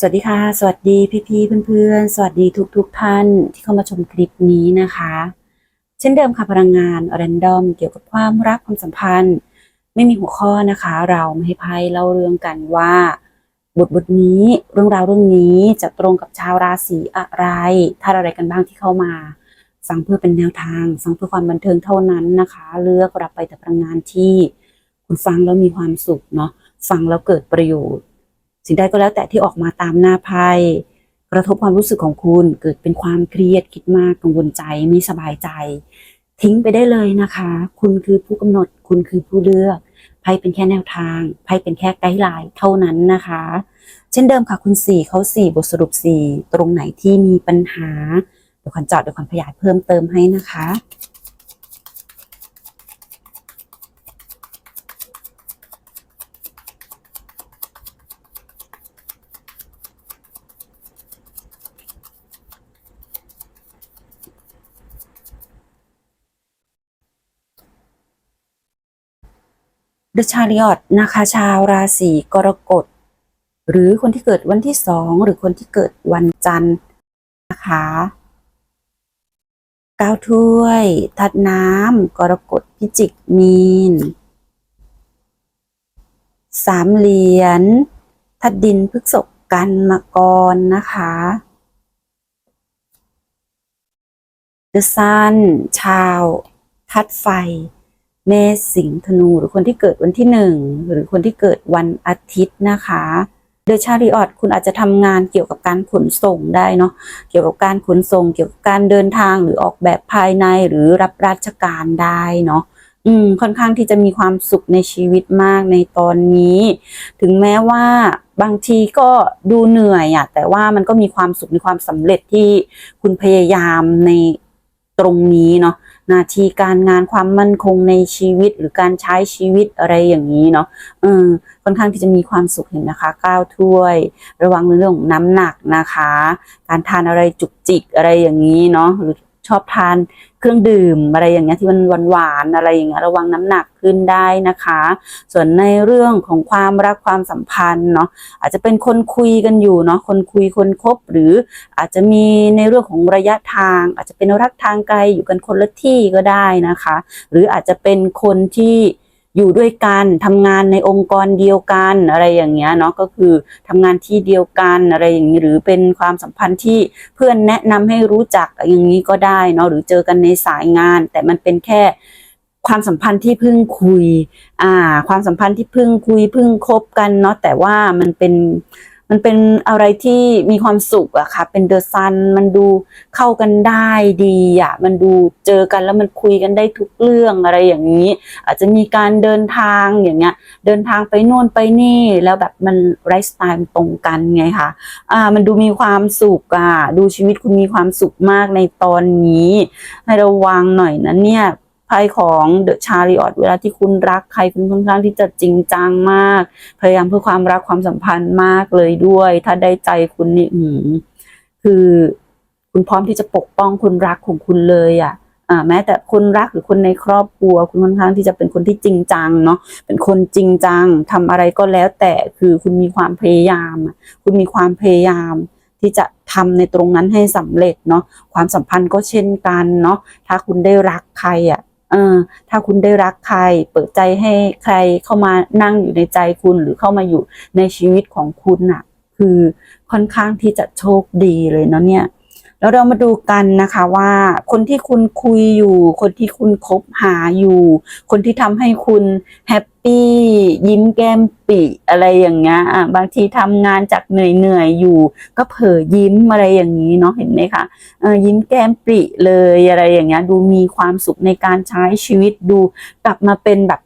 สวัสดีค่ะ สวัสดีพี่ๆเพื่อนๆ สวัสดีทุกๆท่านที่เข้ามาชมคลิปนี้นะคะ เช่นเดิมค่ะพลังงานแรนดอมเกี่ยวกับความรักความสัมพันธ์ ไม่มีหัวข้อนะคะ เราไม่ให้ไพ่เล่าเรื่องกันว่า บทบทนี้เรื่องราวเรื่องนี้จะตรงกับชาวราศีอะไรท่าอะไรกันบ้างที่เข้ามาฟังเพื่อเป็นแนวทางฟังเพื่อความบันเทิงเท่านั้นนะคะ เลือกรับไปแต่พลังงานที่คุณฟังแล้วมีความสุขเนาะฟังแล้วเกิดประโยชน์ สิ่งใดก็แล้วแต่ที่ออกมาตามหน้าไพ่กระทบความรู้สึกของคุณเกิดเป็นความเครียดคิดมากกังวลใจไม่สบายใจ ทิ้งไปได้เลยนะคะ คุณคือผู้กำหนด คุณคือผู้เลือกไพ่เป็นแค่แนวทางไพ่เป็นแค่ไกด์ไลน์เท่านั้นนะคะ เช่นเดิมค่ะคุณสี่เขาสี่บทสรุปสี่ตรงไหนที่มีปัญหาเดี๋ยวขวัญจาะเดี๋ยวขวัญขยายเพิ่มเติมให้นะคะ The Chariot นะคะ ชาวราศีกรกฎ หรือคนที่เกิดวันที่สองหรือคนที่เกิดวันจันทร์นะคะก้าวถ้วยทัดน้ำกรกฎพิจิกมีน สามเหรียญทัดดินพฤกษกกันมกรนะคะ The Sun ชาว ทัดไฟ เมษสิงธนู หรือคนที่เกิดวันที่หนึ่งหรือคนที่เกิดวันอาทิตย์นะคะ โดยชาริออตคุณอาจจะทำงานเกี่ยวกับการขนส่งได้เนาะเกี่ยวกับการขนส่ง เกี่ยวกับการเดินทางหรือออกแบบภายในหรือรับราชการได้เนาะอืมค่อนข้างที่จะมีความสุขในชีวิตมากในตอนนี้ ถึงแม้ว่าบางทีก็ดูเหนื่อยอะแต่ว่ามันก็มีความสุขมีความสำเร็จที่คุณพยายามในตรงนี้เนาะ หน้าที่การงานความมั่นคงในชีวิตหรือการใช้ชีวิตอะไรอย่างนี้เนาะเออค่อนข้างที่จะมีความสุขเห็นนะคะก้าวถ้วย ระวังในเรื่องของน้ำหนักนะคะ การทานอะไรจุกจิกอะไรอย่างนี้เนาะหรือ ชอบทานเครื่องดื่มอะไรอย่างเงี้ยที่มันหวานๆอะไรอย่างเงี้ยระวังน้ำหนักขึ้นได้นะคะ ส่วนในเรื่องของความรักความสัมพันธ์เนาะอาจจะเป็นคนคุยกันอยู่เนาะคนคุยคนคบหรืออาจจะมีในเรื่องของระยะทาง อาจจะเป็นรักทางไกลอยู่กันคนละที่ก็ได้นะคะ หรืออาจจะเป็นคนที่ อยู่ด้วยกันทำงานในองค์กรเดียวกันอะไรอย่างเงี้ยเนาะก็คือทำงานที่เดียวกันอะไรอย่างนี้หรือเป็นความสัมพันธ์ที่เพื่อนแนะนำให้รู้จักอย่างนี้ก็ได้เนาะหรือเจอกันในสายงาน แต่มันเป็นแค่ความสัมพันธ์ที่เพิ่งคุย อ่า ความสัมพันธ์ที่เพิ่งคุยเพิ่งคบกันเนาะแต่ว่ามันเป็น มันเป็นอะไรที่มีความสุขอะค่ะ เป็นเดอะซันมันดูเข้ากันได้ดีอะมันดูเจอกันแล้วมันคุยกันได้ทุกเรื่องอะไรอย่างนี้ อาจจะมีการเดินทางอย่างเงี้ย เดินทางไปโน่นไปนี่แล้วแบบมันไลฟ์สไตล์ตรงกันไงคะอ่า มันดูมีความสุขอะดูชีวิตคุณมีความสุขมากในตอนนี้ ให้ระวังหน่อยนะเนี่ย ไพ่ของเดอะชาริออตเวลาที่คุณรักใครคุณค่อนข้างที่จะจริงจังมาก พยายามเพื่อความรักความสัมพันธ์มากเลยด้วย ถ้าได้ใจคุณนี่อืคือ คุณพร้อมที่จะปกป้องคนรักของคุณเลยอะอ่าแม้แต่คนรักหรือคนในครอบครัว คุณค่อนข้างที่จะเป็นคนที่จริงจังเนาะเป็นคนจริงจังทำอะไรก็แล้วแต่คือคุณมีความพยายาม คุณมีความพยายามที่จะทำในตรงนั้นให้สำเร็จเนาะความสัมพันธ์ก็เช่นกันเนาะถ้าคุณได้รักใครอะ เออถ้าคุณได้รักใคร เปิดใจให้ใครเข้ามานั่งอยู่ในใจคุณหรือเข้ามาอยู่ในชีวิตของคุณน่ะ คือค่อนข้างที่จะโชคดีเลยเนาะเนี่ย แล้วเรามาดูกันนะคะว่าคนที่คุณคุยอยู่ คนที่คุณคบหาอยู่ คนที่ทำให้คุณแฮปปี้ยิ้มแก้มปิอะไรอย่างเงี้ยบางทีทำงานจากเหนื่อยเหนื่อยอยู่ ก็เผลอยิ้มอะไรอย่างนี้เนาะเห็นไหมคะยิ้มแก้มปริเลยอะไรอย่างเงี้ยดูมีความสุขในการใช้ชีวิตดูกลับมาเป็นแบบ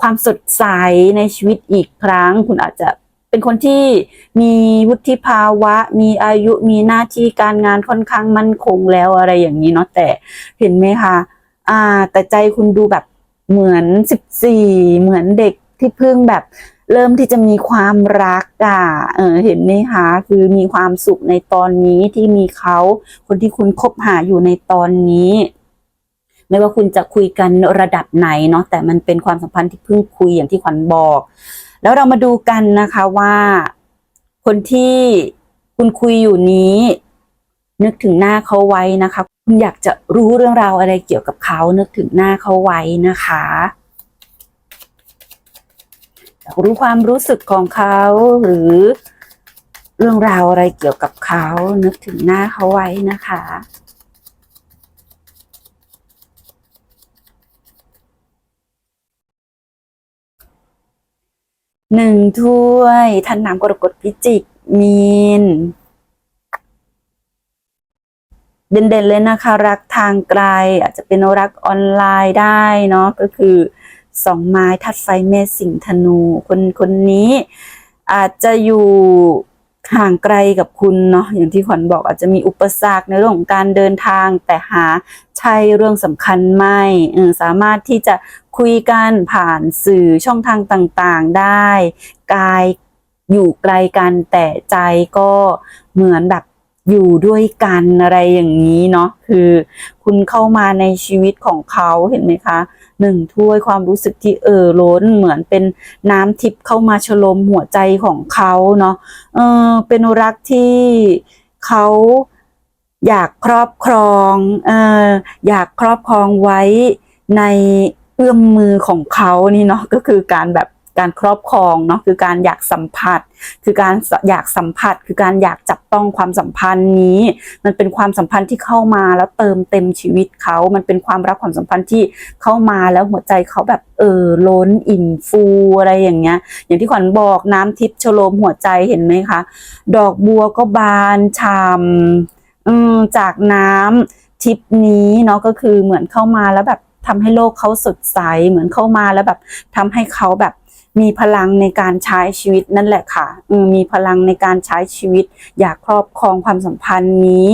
ความสดใสในชีวิตอีกครั้ง คุณอาจจะ เป็นคนที่มีวุฒิภาวะ มีอายุมีหน้าที่การงานค่อนข้างมั่นคงแล้วอะไรอย่างนี้เนาะแต่เห็นไหมคะอ่า แต่ใจคุณดูแบบเหมือนสิบสี่เหมือนเด็กที่เพิ่งแบบเริ่มที่จะมีความรักอะ เออ เห็นไหมคะ คือมีความสุขในตอนนี้ที่มีเขาคนที่คุณคบหาอยู่ในตอนนี้ ไม่ว่าคุณจะคุยกันระดับไหนเนาะ แต่มันเป็นความสัมพันธ์ที่เพิ่งคุยอย่างที่ขวัญบอก แล้วเรามาดูกันนะคะว่า คนที่คุณคุยอยู่นี้ นึกถึงหน้าเขาไว้นะคะ คุณอยากจะรู้เรื่องราวอะไรเกี่ยวกับเขานึกถึงหน้าเขาไว้นะคะอยากรู้ความรู้สึกของเขาหรือเรื่องราวอะไรเกี่ยวกับเขานึกถึงหน้าเขาไว้นะคะ หนึ่งถ้วยท่านน้ำกรกฎพิจิกมีน เด่นๆเลยนะคะ รักทางไกล อาจจะเป็นรักออนไลน์ได้เนาะก็คือสองไม้ทัดไฟเมษสิงธนู คนคนนี้ อาจจะอยู่ห่างไกลกับคุณเนาะอย่างที่ขวัญบอกอาจจะมีอุปสรรคในเรื่องของการเดินทางแต่หา ใช่เรื่องสำคัญไม่สามารถที่จะคุยกันผ่านสื่อช่องทางต่างๆได้ กายอยู่ไกลกันแต่ใจก็เหมือนแบบอยู่ด้วยกันอะไรอย่างนี้เนาะคือคุณเข้ามาในชีวิตของเขาเห็นไหมคะหนึ่งถ้วยความรู้สึกที่เอ่อล้นเหมือนเป็นน้ำทิพย์เข้ามาชโลมหัวใจของเขาเนาะเออเป็นรักที่เขา อยากครอบครองเอออยากครอบครองไว้ในเอื้อมมือของเขานี่เนาะก็คือการแบบการครอบครองเนาะคือการอยากสัมผัส คือการอยากสัมผัส คือการอยากจับต้องความสัมพันธ์นี้ มันเป็นความสัมพันธ์ที่เข้ามาแล้วเติมเต็มชีวิตเขา มันเป็นความรักความสัมพันธ์ที่เข้ามาแล้วหัวใจเขาแบบเออล้นอิ่มฟูอะไรอย่างเงี้ย อย่างที่ขวัญบอกน้ำทิพย์ชโลมหัวใจเห็นไหมคะ ดอกบัวก็บานฉ่ำ อืมจากน้ำทิพนี้เนาะก็คือเหมือนเข้ามาแล้วแบบทำให้โลกเขาสดใสเหมือนเข้ามาแล้วแบบทำให้เขาแบบมีพลังในการใช้ชีวิตนั่นแหละค่ะอืมมีพลังในการใช้ชีวิต อยากครอบครองความสัมพันธ์นี้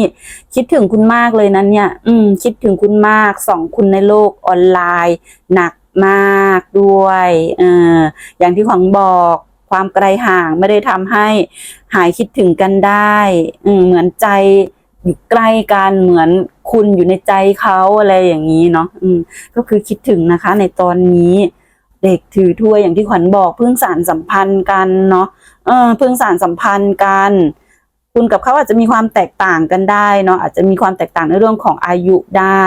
คิดถึงคุณมากเลยนะเนี่ย อืม คิดถึงคุณมากสองคุณในโลกออนไลน์ หนักมากด้วยเอออย่างที่ขวังบอกความไกลห่างไม่ได้ทำให้หายคิดถึงกันได้ อืมเหมือนใจ อยู่ใกล้กันเหมือนคุณอยู่ในใจเขาอะไรอย่างนี้เนาะอืมก็คือคิดถึงนะคะ ในตอนนี้ เด็กถือถ้วยอย่างที่ขวัญบอกเพิ่งสารสัมพันธ์กันเนาะเออเพิ่งสารสัมพันธ์กัน คุณกับเขาอาจจะมีความแตกต่างกันได้เนาะอาจจะมีความแตกต่างในเรื่องของอายุได้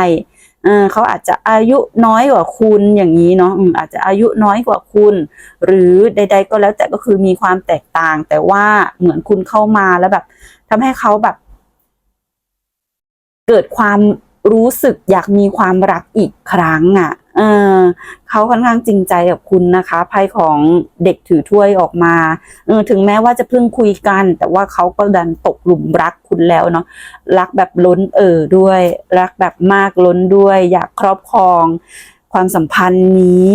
เขาอาจจะอายุน้อยกว่าคุณอย่างนี้เนาะอาจจะอายุน้อยกว่าคุณ หรือใด ๆ ก็แล้วแต่ก็คือมีความแตกต่าง แต่ว่าเหมือนคุณเข้ามาแล้วแบบทำให้เขาแบบ เกิดความรู้สึกอยากมีความรักอีกครั้งอะเออเขาค่อนข้างจริงใจกับคุณนะคะไพ่ของเด็กถือถ้วยออกมาเออถึงแม้ว่าจะเพิ่งคุยกัน แต่ว่าเขาก็ดันตกหลุมรักคุณแล้วเนาะรักแบบล้นเอ่อด้วย รักแบบมากล้นด้วย อยากครอบครอง ความสัมพันธ์นี้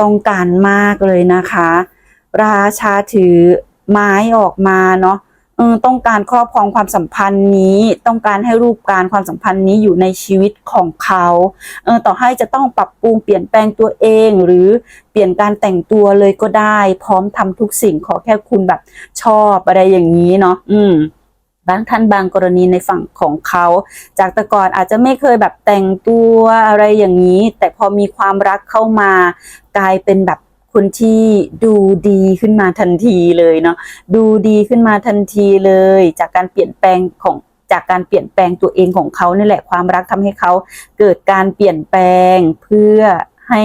ต้องการมากเลยนะคะ ราชาถือไม้ออกมาเนาะ เออต้องการครอบครองความสัมพันธ์นี้ ต้องการให้รูปการความสัมพันธ์นี้อยู่ในชีวิตของเขาเออต่อให้จะต้องปรับปรุงเปลี่ยนแปลงตัวเอง หรือเปลี่ยนการแต่งตัวเลยก็ได้ พร้อมทำทุกสิ่งขอแค่คุณแบบชอบอะไรอย่างนี้เนาะอืมบางท่านบางกรณีในฝั่งของเขา จากแต่ก่อนอาจจะไม่เคยแบบแต่งตัวอะไรอย่างนี้ แต่พอมีความรักเข้ามากลายเป็นแบบ คนที่ดูดีขึ้นมาทันทีเลยเนาะดูดีขึ้นมาทันทีเลย จากการเปลี่ยนแปลงของจากการเปลี่ยนแปลงตัวเองของเขานี่แหละความรักทำให้เขาเกิดการเปลี่ยนแปลงเพื่อให้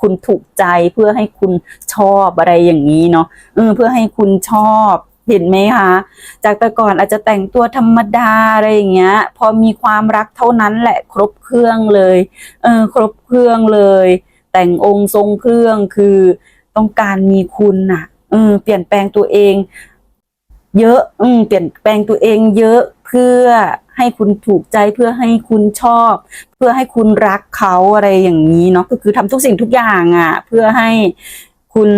คุณถูกใจเพื่อให้คุณชอบอะไรอย่างนี้เนาะเออเพื่อให้คุณชอบเห็นไหมคะ จากแต่ก่อนอาจจะแต่งตัวธรรมดาอะไรอย่างเงี้ย พอมีความรักเท่านั้นแหละครบเครื่องเลย เออครบเครื่องเลย แต่งองค์ทรงเครื่องคือต้องการมีคุณน่ะเออเปลี่ยนแปลงตัวเอง เยอะอืมเปลี่ยนแปลงตัวเองเยอะเพื่อให้คุณถูกใจเพื่อให้คุณชอบ เพื่อให้คุณรักเขาอะไรอย่างนี้เนาะก็คือทำทุกสิ่งทุกอย่างอะ่ะ เพื่อให้คุณ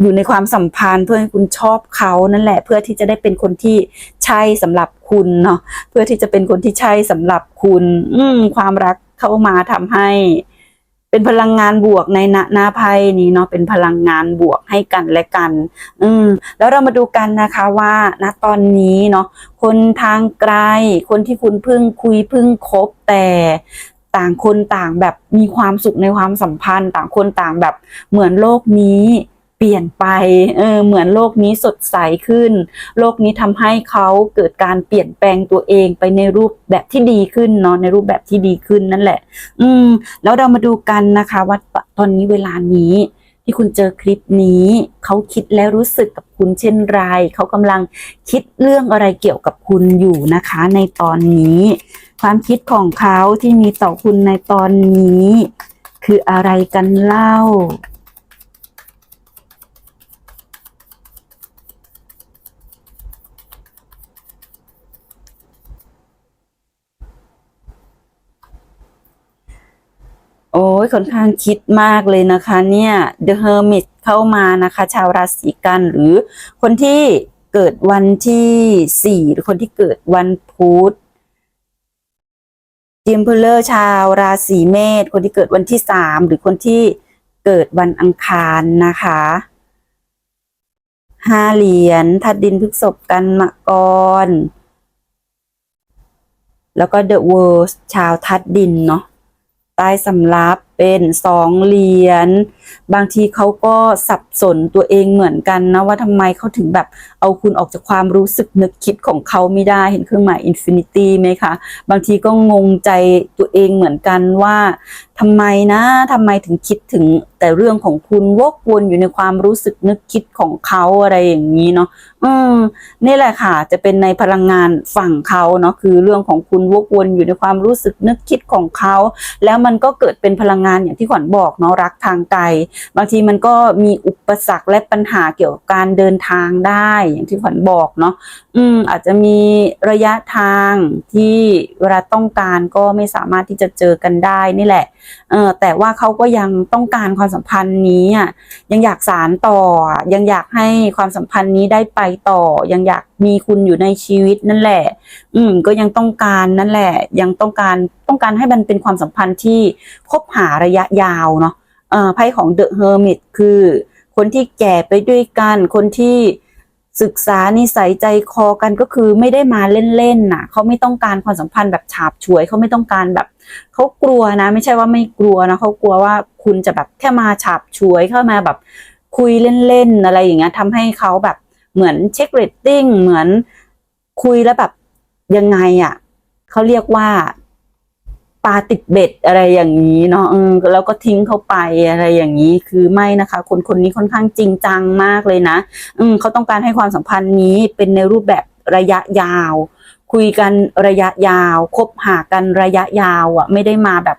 อยู่ในความสัมพันธ์ เพื่อให้คุณชอบเขานั่นแหละ เพื่อที่จะได้เป็นคนที่ใช่สำหรับคุณเนาะเพื่อที่จะเป็นคนที่ใช่สำหรับคุณ อืความรักเข้ามาทำให้ เป็นพลังงานบวกในนานาไพนี้เนาะเป็นพลังงานบวกให้กันและกัน อืมแล้วเรามาดูกันนะคะว่าณตอนนี้เนาะคนทางไกล คนที่คุณเพิ่งคุยเพิ่งคบแต่ต่างคนต่างแบบมีความสุขในความสัมพันธ์ ต่างคนต่างแบบเหมือนโลกนี้ เปลี่ยนไป เออ เหมือนโลกนี้สดใสขึ้น โลกนี้ทำให้เขาเกิดการเปลี่ยนแปลงตัวเองไปในรูปแบบที่ดีขึ้นเนาะ ในรูปแบบที่ดีขึ้นนั่นแหละ อืม แล้วเรามาดูกันนะคะว่าตอนนี้เวลานี้ที่คุณเจอคลิปนี้ เขาคิดและรู้สึกกับคุณเช่นไร เขากำลังคิดเรื่องอะไรเกี่ยวกับคุณอยู่นะคะ ในตอนนี้ ความคิดของเขาที่มีต่อคุณในตอนนี้ คืออะไรกันเล่า อ้ยค่อนข้างคิดมากเลยนะคะเนี่ย The Hermit เข้ามานะคะ ชาวราศีกันหรือคนที่เกิดวันที่สี่หรือคนที่เกิดวันพุธจิมพลเลอร์ชาวราศีเมษคนที่เกิดวันที่สามหรือคนที่เกิดวันอังคารนะคะห้าเหรียญทัดดินพฤกษบกันมะกร แล้วก็ The World ชาวทัดดินเนาะ ใต้สำรับ เป็นสองเหรียญบางทีเขาก็สับสนตัวเองเหมือนกันนะว่าทำไมเขาถึงแบบเอาคุณออกจากความรู้สึกนึกคิดของเขาไม่ได้เห็นเครื่องหมายอินฟินิตี้ไหมคะ บางทีก็งงใจตัวเองเหมือนกันว่าทำไมนะทำไมถึงคิดถึงแต่เรื่องของคุณวกวนอยู่ในความรู้สึกนึกคิดของเขาอะไรอย่างนี้เนาะอืมนี่แหละค่ะ จะเป็นในพลังงานฝั่งเขาเนาะคือเรื่องของคุณวกวนอยู่ในความรู้สึกนึกคิดของเขา แล้วมันก็เกิดเป็นพลังงานอย่างที่ขวัญบอกเนาะรักทางไกล บางทีมันก็มีอุปสรรคและปัญหาเกี่ยวกับการเดินทางได้ อย่างที่ขวัญบอกเนาะอืมอาจจะมีระยะทางที่เวลาต้องการก็ไม่สามารถที่จะเจอกันได้นี่แหละเออแต่ว่าเขาก็ยังต้องการความสัมพันธ์นี้อะยังอยากสารต่อ ยังอยากให้ความสัมพันธ์นี้ได้ไปต่อ ยังอยากมีคุณอยู่ในชีวิตนั่นแหละ อืม ก็ยังต้องการนั่นแหละ ยังต้องการต้องการให้มันเป็นความสัมพันธ์ที่คบหาระยะยาวเนาะเออไพ่ของ The Hermit คือ คนที่แก่ไปด้วยกันคนที่ ศึกษานิสัยใจคอกันก็คือไม่ได้มาเล่นๆน่ะเขาไม่ต้องการความสัมพันธ์แบบฉาบฉวยเขาไม่ต้องการแบบเขากลัวนะ ไม่ใช่ว่าไม่กลัวนะเขากลัวว่าคุณจะแบบแค่มาฉาบฉวยเข้ามาแบบคุยเล่นๆอะไรอย่างเงี้ยทำให้เขาแบบเหมือนเช็คเรตติ้งเหมือนคุยแล้วแบบยังไงอะเขาเรียกว่า ปลาติดเบ็ดอะไรอย่างนี้เนาะแล้วก็ทิ้งเขาไปอะไรอย่างนี้ คือไม่นะคะ คนคนนี้ค่อนข้างจริงจังมากเลยนะ อืมเขาต้องการให้ความสัมพันธ์นี้เป็นในรูปแบบระยะยาว คุยกันระยะยาว คบหากันระยะยาวอะ ไม่ได้มาแบบ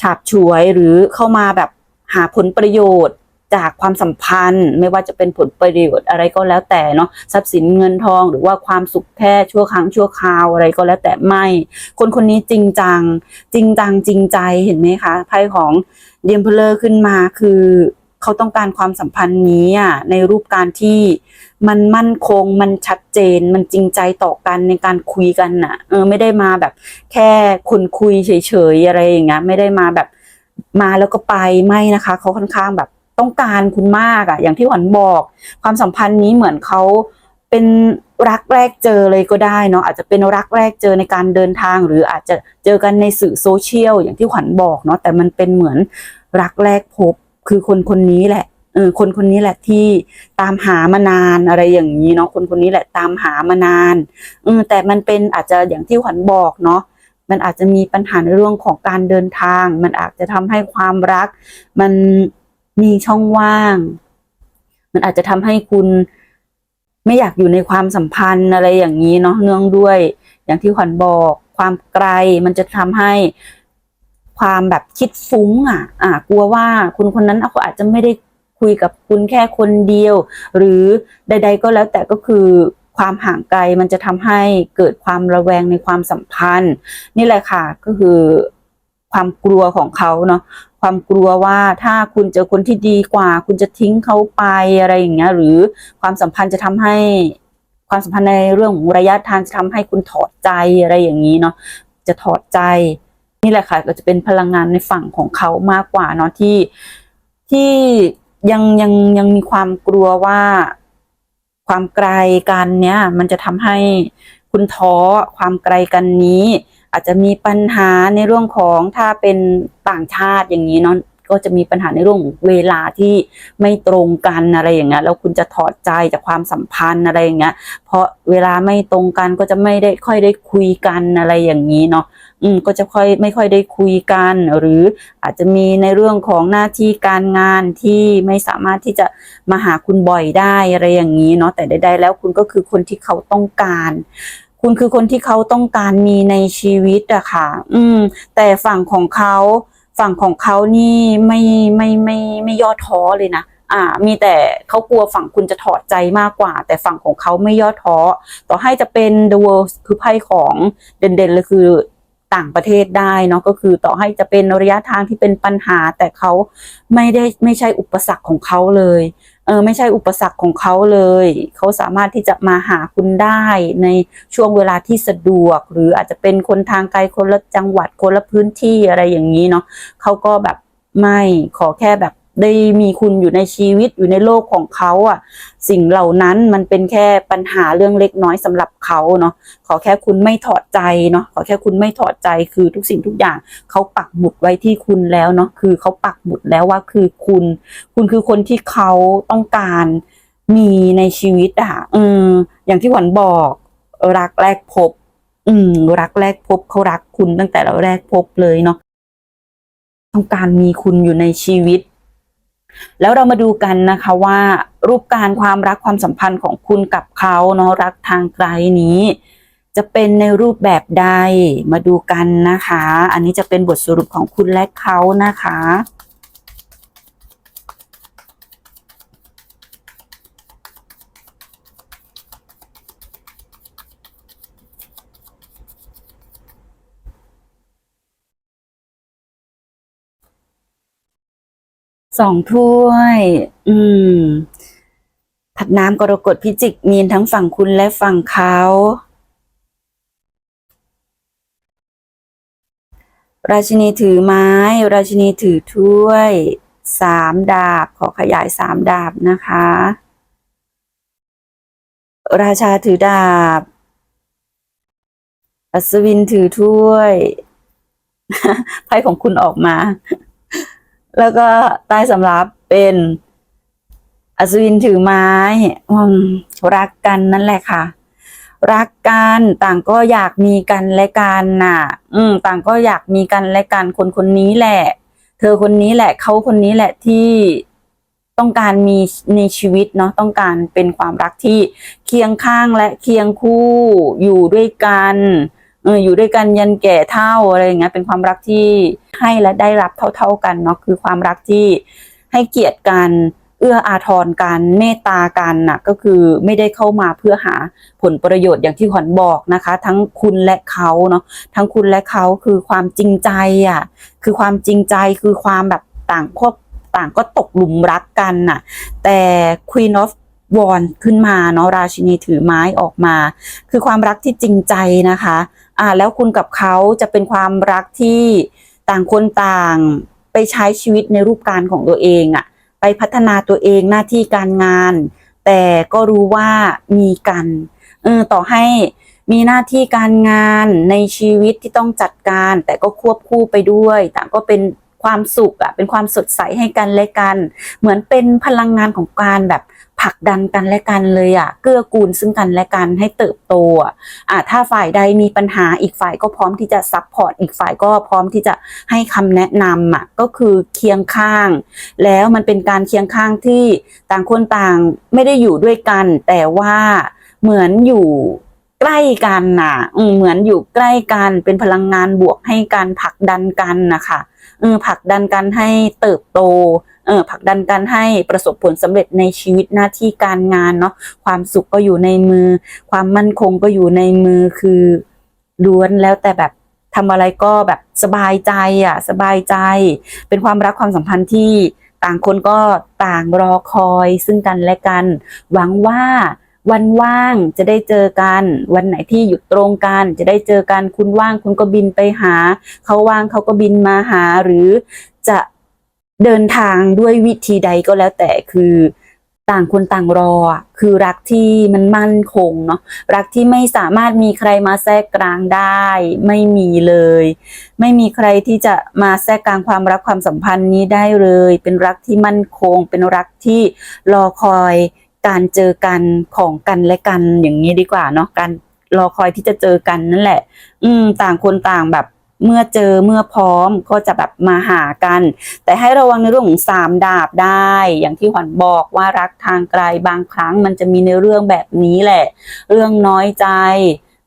ฉาบฉวยหรือเข้ามาแบบหาผลประโยชน์ จากความสัมพันธ์ ไม่ว่าจะเป็นผลประโยชน์อะไรก็แล้วแต่เนาะทรัพย์สินเงินทองหรือว่าความสุขแค่ชั่วครั้งชั่วคราวอะไรก็แล้วแต่ไม่ คนคนนี้จริงจัง จริงจังจริงใจเห็นไหมคะไพ่ของเดียมเพลเลอร์ขึ้นมาคือเขาต้องการความสัมพันธ์นี้อะในรูปการที่มันมั่นคงมันชัดเจน มันจริงใจต่อกันในการคุยกันน่ะเออไม่ได้มาแบบ แค่คนคุยเฉยๆอะไรอย่างเงี้ยไม่ได้มาแบบมาแล้วก็ไปไม่นะคะ เขาค่อนข้างแบบ ต้องการคุณมากอะอย่างที่หวันบอก ความสัมพันธ์นี้เหมือนเขาเป็นรักแรกเจอเลยก็ได้เนาะอาจจะเป็นรักแรกเจอในการเดินทาง หรืออาจจะเจอกันในสื่อโซเชียลอย่างที่ขวัญบอกเนาะแต่มันเป็นเหมือนรักแรกพบคือคนคนนี้แหละเออคนคนนี้แหละที่ตามหามานานอะไรอย่างนี้เนาะคนคนนี้แหละตามหามานานเออแต่มันเป็นอาจจะอย่างที่ขวัญบอกเนาะมันอาจจะมีปัญหาในเรื่องของการเดินทาง มันอาจจะทำให้ความรัก มัน มีช่องว่าง มันอาจจะทำให้คุณไม่อยากอยู่ในความสัมพันธ์อะไรอย่างนี้เนาะเนื่องด้วย อย่างที่ขวัญบอก ความไกลมันจะทำให้ความแบบคิดฟุ้งอะ อะกลัวว่าคุณคนนั้นเขาอาจจะไม่ได้คุยกับคุณแค่คนเดียว หรือใด ๆ ก็แล้วแต่ก็คือความห่างไกลมันจะทำให้เกิดความระแวงในความสัมพันธ์ นี่แหละค่ะก็คือความกลัวของเขาเนาะ ความกลัวว่าถ้าคุณเจอคนที่ดีกว่า คุณจะทิ้งเขาไปอะไรอย่างเงี้ย หรือความสัมพันธ์จะทำให้ความสัมพันธ์ในเรื่องระยะทางจะทำให้คุณถอดใจอะไรอย่างนี้เนาะจะถอดใจ นี่แหละค่ะก็จะเป็นพลังงานในฝั่งของเขามากกว่าเนาะที่ที่ยังยังยังมีความกลัวว่าความไกลกันเนี้ยมันจะทำให้คุณท้อความไกลกันนี้ อาจจะมีปัญหาในเรื่องของถ้าเป็นต่างชาติอย่างนี้เนาะก็จะมีปัญหาในเรื่องเวลาที่ไม่ตรงกันอะไรอย่างเงี้ยแล้วคุณจะถอดใจจากความสัมพันธ์อะไรอย่างเงี้ย เพราะเวลาไม่ตรงกันก็จะไม่ได้ค่อยได้คุยกันอะไรอย่างนี้เนาะอืมก็จะค่อยไม่ค่อยได้คุยกัน หรืออาจจะมีในเรื่องของหน้าที่การงานที่ไม่สามารถที่จะมาหาคุณบ่อยได้อะไรอย่างนี้เนาะแต่ใดๆแล้วคุณก็คือคนที่เขาต้องการ คุณคือคนที่เขาต้องการมีในชีวิตอะค่ะ อืม แต่ฝั่งของเขาฝั่งของเขานี่ไม่ไม่ไม่ไม่ย่อท้อเลยนะ อ่า มีแต่เขากลัวฝั่งคุณจะถอดใจมากกว่า แต่ฝั่งของเขาไม่ย่อท้อ ต่อให้จะเป็น the world คือไพ่ของเด่นๆเลยคือต่างประเทศได้เนาะก็คือต่อให้จะเป็นระยะทางที่เป็นปัญหา แต่เขาไม่ได้ไม่ใช่อุปสรรคของเขาเลย เออไม่ใช่อุปสรรคของเขาเลย เขาสามารถที่จะมาหาคุณได้ในช่วงเวลาที่สะดวก หรืออาจจะเป็นคนทางไกลคนละจังหวัดคนละพื้นที่อะไรอย่างนี้เนาะเขาก็แบบไม่ขอแค่แบบ ได้มีคุณอยู่ในชีวิตอยู่ในโลกของเขาอะ สิ่งเหล่านั้นมันเป็นแค่ปัญหาเรื่องเล็กน้อยสำหรับเขาเนาะขอแค่คุณไม่ถอดใจเนาะขอแค่คุณไม่ถอดใจคือทุกสิ่งทุกอย่างเขาปักหมุดไว้ที่คุณแล้วเนาะคือเขาปักหมุดแล้วว่าคือคุณ คุณคือคนที่เขาต้องการมีในชีวิตอะอืมอย่างที่หวันบอกรักแรกพบ อืม รักแรกพบเขารักคุณตั้งแต่เราแรกพบเลยเนาะต้องการมีคุณอยู่ในชีวิต แล้วเรามาดูกันนะคะว่ารูปการความรักความสัมพันธ์ของคุณกับเขาเนาะรักทางไกลนี้ จะเป็นในรูปแบบใดมาดูกันนะคะ อันนี้จะเป็นบทสรุปของคุณและเขานะคะ สองถ้วย อืม ถัดน้ำกรกฎพิจิกมีนทั้งฝั่งคุณและฝั่งเขา ราชินีถือไม้ ราชินีถือถ้วยสามดาบ ขอขยายสามดาบนะคะ ราชาถือดาบ อัศวินถือถ้วยไพ่ของคุณออกมา แล้วก็ใต้สำรับเป็นอัศวินถือไม้รักกันนั่นแหละค่ะ รักกันต่างก็อยากมีกันและกันน่ะ อืม ต่างก็อยากมีกันและกันคนคนนี้แหละ เธอคนนี้แหละเขาคนนี้แหละที่ต้องการมีในชีวิตเนาะต้องการเป็นความรักที่เคียงข้างและเคียงคู่อยู่ด้วยกัน เอออยู่ด้วยกันยันแก่เท่าอะไรอย่างเงี้ยเป็นความรักที่ให้และได้รับเท่า ๆกันเนาะคือความรักที่ให้เกียรติกันเอื้ออาทรกันเมตตากันน่ะก็คือไม่ได้เข้ามาเพื่อหาผลประโยชน์อย่างที่ขวัญบอกนะคะ ทั้งคุณและเขาเนาะทั้งคุณและเขาคือความจริงใจอะคือความจริงใจคือความแบบต่างก็ต่างก็ตกหลุมรักกันน่ะ แต่ Queen of w a n d ขึ้นมาเนาะราชินีถือไม้ออกมา คือความรักที่จริงใจนะคะ อ่าแล้วคุณกับเขาจะเป็นความรักที่ต่างคนต่างไปใช้ชีวิตในรูปการของตัวเองอะไปพัฒนาตัวเองหน้าที่การงาน แต่ก็รู้ว่ามีกันเออต่อให้มีหน้าที่การงานในชีวิตที่ต้องจัดการ แต่ก็ควบคู่ไปด้วย ต่างก็เป็นความสุขอะเป็นความสดใสให้กันและกัน เหมือนเป็นพลังงานของการแบบ ผลักดันกันและกันเลยอะเกื้อกูลซึ่งกันและกันให้เติบโตอะอะถ้าฝ่ายใดมีปัญหาอีกฝ่ายก็พร้อมที่จะซัพพอร์ตอีกฝ่ายก็พร้อมที่จะให้คำแนะนำอะก็คือเคียงข้าง แล้วมันเป็นการเคียงข้างที่ต่างคนต่างไม่ได้อยู่ด้วยกัน แต่ว่าเหมือนอยู่ใกล้กันน่ะเหมือนอยู่ใกล้กันเป็นพลังงานบวกให้การผลักดันกันนะคะเออผลักดันกันให้เติบโต เออผลักดันกันให้ประสบผลสำเร็จในชีวิตหน้าที่การงานเนาะความสุขก็อยู่ในมือ ความมั่นคงก็อยู่ในมือคือล้วนแล้วแต่แบบทำอะไรก็แบบสบายใจอะ สบายใจ เป็นความรักความสัมพันธ์ที่ต่างคนก็ต่างรอคอยซึ่งกันและกัน หวังว่าวันว่างจะได้เจอกัน วันไหนที่หยุดตรงกัน จะได้เจอกันคุณว่างคุณก็บินไปหา เขาว่างเขาก็บินมาหาหรือจะ เดินทางด้วยวิธีใดก็แล้วแต่คือต่างคนต่างรอคือรักที่มันมั่นคงเนาะรักที่ไม่สามารถมีใครมาแทรกกลางได้ ไม่มีเลย ไม่มีใครที่จะมาแทรกกลางความรักความสัมพันธ์นี้ได้เลย เป็นรักที่มั่นคง เป็นรักที่รอคอยการเจอกันของกันและกันอย่างนี้ดีกว่าเนาะการรอคอยที่จะเจอกันนั่นแหละ อืมต่างคนต่างแบบ เมื่อเจอเมื่อพร้อมก็จะแบบมาหากัน แต่ให้ระวังในเรื่องของสามดาบได้ อย่างที่ขวัญบอกว่ารักทางไกลบางครั้งมันจะมีในเรื่องแบบนี้แหละ เรื่องน้อยใจ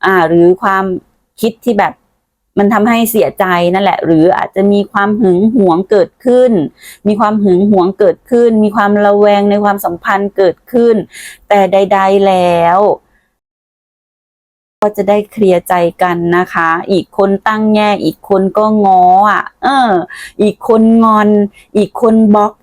อ่าหรือความคิดที่แบบมันทำให้เสียใจนั่นแหละ หรืออาจจะมีความหึงหวงเกิดขึ้น มีความหึงหวงเกิดขึ้น มีความระแวงในความสัมพันธ์เกิดขึ้น แต่ใด ๆแล้ว ก็จะได้เคลียร์ใจกันนะคะ อีกคนตั้งแง่ อีกคนก็ง้ออะ เออ อีกคนงอน อีกคนบล็อก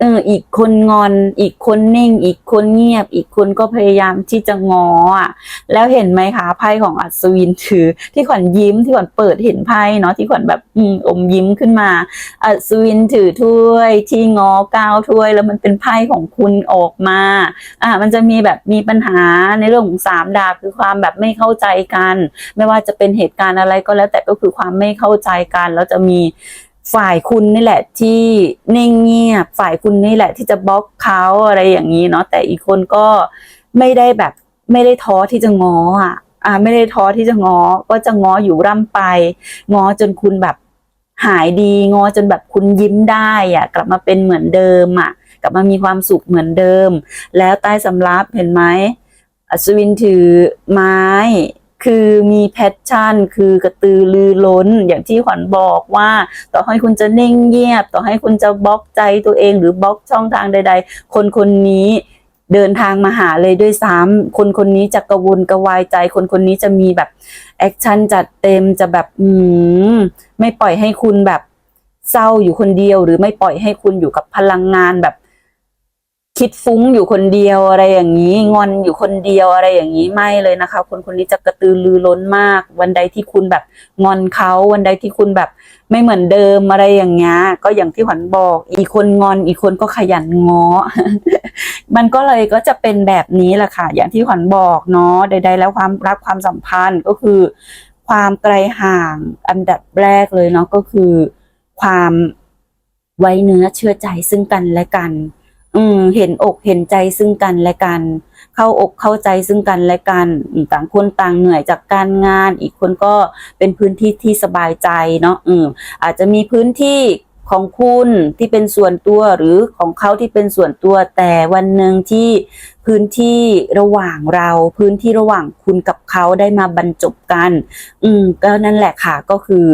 เออ อีกคนงอน อีกคนนิ่ง อีกคนเงียบ อีกคนก็พยายามที่จะงออะ แล้วเห็นไหมคะไพ่ของอัศวินถือ ที่ขวัญยิ้มที่ขวัญเปิดเห็นไพ่เนาะที่ขวัญแบบอืมอมยิ้มขึ้นมา อัศวินถือถ้วยที่งอเก้าถ้วย แล้วมันเป็นไพ่ของคุณออกมา อ่า มันจะมีแบบมีปัญหาในเรื่องของสามดาบคือความแบบไม่เข้าใจกัน ไม่ว่าจะเป็นเหตุการณ์อะไรก็แล้วแต่ก็คือความไม่เข้าใจกันแล้วจะมี ฝ่ายคุณนี่แหละที่นิ่งเงียบ ฝ่ายคุณนี่แหละที่จะบล็อกเขาอะไรอย่างนี้เนาะแต่อีกคนก็ไม่ได้แบบไม่ได้ท้อที่จะง้ออะอ่าไม่ได้ท้อที่จะง้อก็จะง้ออยู่ร่ำไป ง้อจนคุณแบบหายดีง้อจนแบบคุณยิ้มได้อะ กลับมาเป็นเหมือนเดิมอะ กลับมามีความสุขเหมือนเดิม แล้วใต้สำรับเห็นไหมอัศวินถือไม้ คือมีแพชชั่น คือกระตือรือร้น อย่างที่ขวัญบอกว่า ต่อให้คุณจะนิ่งเงียบ ต่อให้คุณจะบล็อกใจตัวเองหรือบล็อกช่องทางใด ๆ คนคนนี้เดินทางมาหาเลยด้วยซ้ำคนคนนี้จะกระวนกระวายใจ คนคนนี้จะมีแบบแอคชั่นจัดเต็มจะแบบอืมไม่ปล่อยให้คุณแบบเศร้าอยู่คนเดียว หรือไม่ปล่อยให้คุณอยู่กับพลังงานแบบ คิดฟุ้งอยู่คนเดียวอะไรอย่างนี้ งอนอยู่คนเดียวอะไรอย่างนี้ไม่เลยนะคะ คนคนนี้จะกระตือรือร้นมาก วันใดที่คุณแบบงอนเขาวันใดที่คุณแบบไม่เหมือนเดิมอะไรอย่างเงี้ยก็อย่างที่ขวัญบอก อีกคนงอนอีกคนก็ขยันง้อ มันก็เลยก็จะเป็นแบบนี้แหละค่ะ อย่างที่ขวัญบอกเนาะใด ๆ แล้วความรักความสัมพันธ์ก็คือ ความไกลห่างอันดับแรกเลยเนาะก็คือ ความไว้เนื้อเชื่อใจซึ่งกันและกัน อืม เห็นอกเห็นใจซึ่งกันและกัน เข้าอกเข้าใจซึ่งกันและกันต่างคนต่างเหนื่อยจากการงาน อีกคนก็เป็นพื้นที่ที่สบายใจเนาะอืม อาจจะมีพื้นที่ของคุณที่เป็นส่วนตัวหรือของเขาที่เป็นส่วนตัว แต่วันหนึ่งที่พื้นที่ระหว่างเรา พื้นที่ระหว่างคุณกับเขาได้มาบรรจบกัน อืมก็นั่นแหละค่ะก็คือ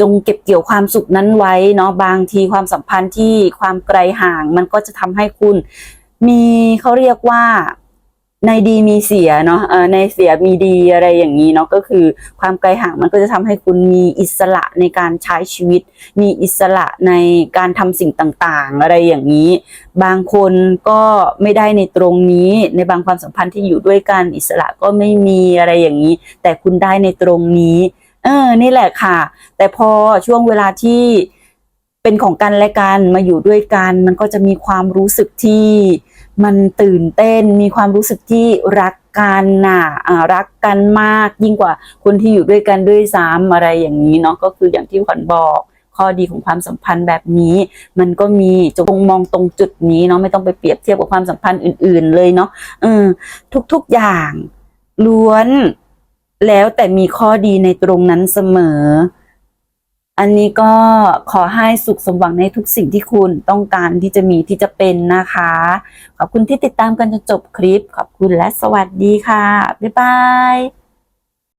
จงเก็บเกี่ยวความสุขนั้นไว้เนาะบางทีความสัมพันธ์ที่ความไกลห่าง มันก็จะทำให้คุณ มีเขาเรียกว่าในดีมีเสียเนาะในเสียมีดีอะไรอย่างนี้เนาะก็คือความไกลห่างมันก็จะทำให้คุณมีอิสระในการใช้ชีวิต มีอิสระในการทำสิ่งต่างๆ อะไรอย่างนี้ บางคนก็ไม่ได้ในตรงนี้ ในบางความสัมพันธ์ที่อยู่ด้วยกันอิสระก็ไม่มีอะไรอย่างนี้ แต่คุณได้ในตรงนี้ เออ นี่แหละค่ะ แต่พอช่วงเวลาที่เป็นของกันและกันมาอยู่ด้วยกัน มันก็จะมีความรู้สึกที่มันตื่นเต้น มีความรู้สึกที่รักกันน่ะอ่ารักกันมาก ยิ่งกว่าคนที่อยู่ด้วยกันด้วยซ้ำอะไรอย่างนี้เนาะก็คืออย่างที่ขวัญบอก ข้อดีของความสัมพันธ์แบบนี้ มันก็มีจงมองตรงจุดนี้เนาะไม่ต้องไปเปรียบเทียบกับความสัมพันธ์อื่น ๆ เลยเนาะเออทุกๆอย่างล้วน แล้วแต่มีข้อดีในตรงนั้นเสมอ อันนี้ก็ขอให้สุขสมหวังในทุกสิ่งที่คุณต้องการที่จะมีที่จะเป็นนะคะ ขอบคุณที่ติดตามกันจนจบคลิป ขอบคุณและสวัสดีค่ะ บ๊ายบาย